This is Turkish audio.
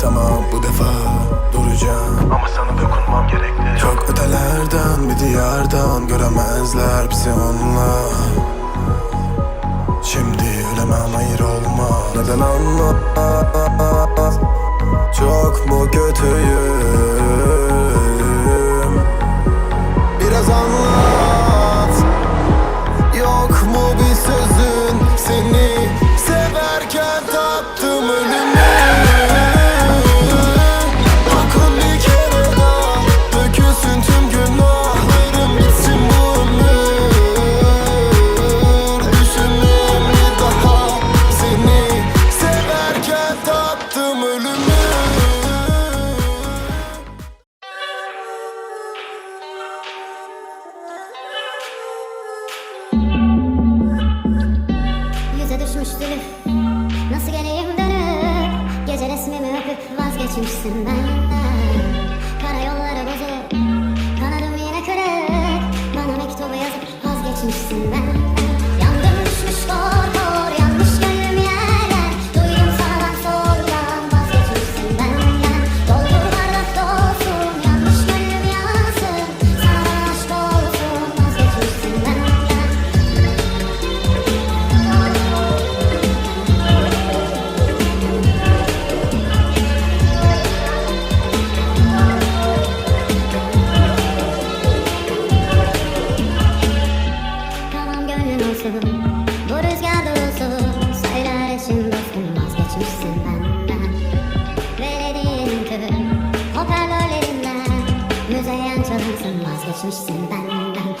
tamam bu defa duracağım. Ama sana dokunmam gerekli. Çok ötelerden bir diyardan göremezler bizi onunla Şimdi ölemem hayır olma. Neden anlamaz düşmüş dülü Nasıl geleyim dönüp Gece resmimi öpüp vazgeçmişsin benden Kara yolları bozup Kanadım yine kırık. Bana mektubu yazıp vazgeçmişsin benden Bu rüzgar dolusu Söyler eşim dostum Vazgeçmişsin benden. Verediğin tüm Hoparlörlerinden Müzeyyen çalansın Vazgeçmişsin benden